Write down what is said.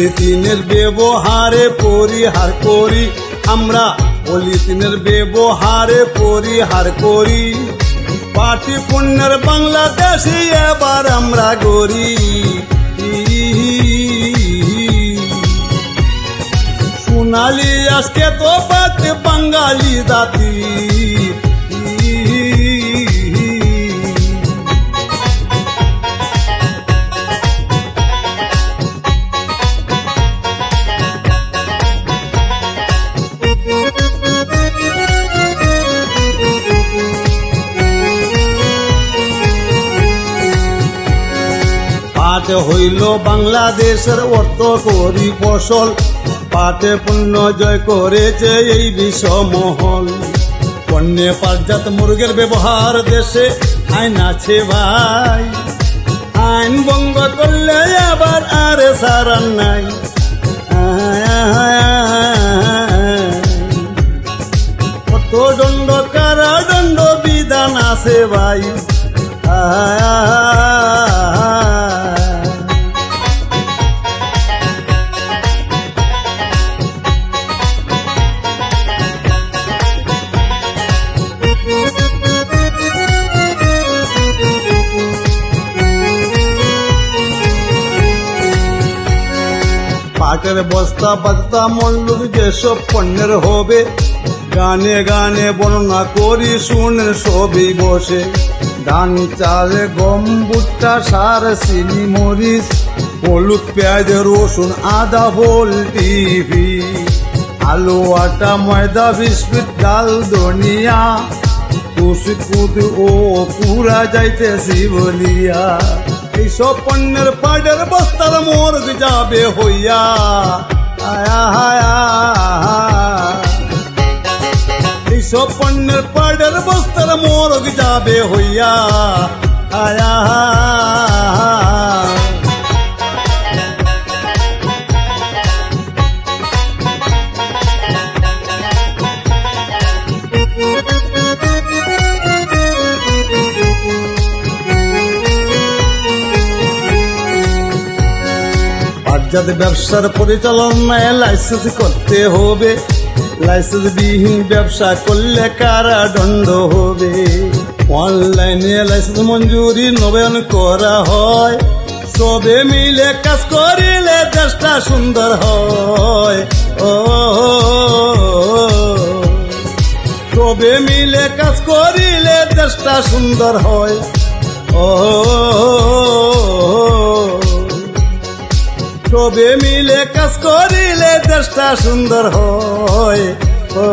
পলিথিনের ব্যবহারে পরিহার করি। আমরা পলিথিনের ব্যবহারে পরিহার করি। পাটি পুণ্যের বাংলাদেশে এবার আমরা গড়ি। সোনালি আজকে তো বাদ বাঙালি জাতি। পাটে হইল বাংলাদেশের অর্থ করি ফসল। পাটে পুণ্য জয় করেছে এই বিষমহল। পণ্যে পাটজাত মুরগের ব্যবহার দেশে আইন আছে ভাই। আইন ভঙ্গ করলে আবার আর সারান নাই। কত দণ্ড কারা দণ্ড বিধান আছে ভাই। পাটের বস্তা বাস্তা মল্লুক, যেসব পণ্যের হবে, গানে গানে বর্ণনা করি, শুনে সবই বসে। ধান, চাল, গম, ভুট্টা, সার, চিনি, মরিচ, হলুদ, পেঁয়াজ, রসুন, আদা হোল টিভি, আলু, আটা, ময়দা, বিস্কুট, ডাল, ধনিয়া কুসি কুদ ও পুরা যাইতেছি বলিয়া। এইসব পণ্যের পাডের বস্তার মোর যাবে হইয়া। আয়া হায়া এইসব পণ্যের পাডের বস্তার মোরগ যাবে হইয়া পাটজাত ব্যবসার পরিচালনায় লাইসেন্স করতে হবে লাইসেন্স বিহীন ব্যবসা করলে কারাদণ্ড হবে? অনলাইনে লাইসেন্স মঞ্জুরি, নবায়ন করা হয়। সবে মিলে কাজ করিলে দেশটা সুন্দর হয়। ও, সবে মিলে কাজ করিলে দেশটা সুন্দর হয়। ও সবে মিলে কাজ করিলে দেশটা সুন্দর হয়। ও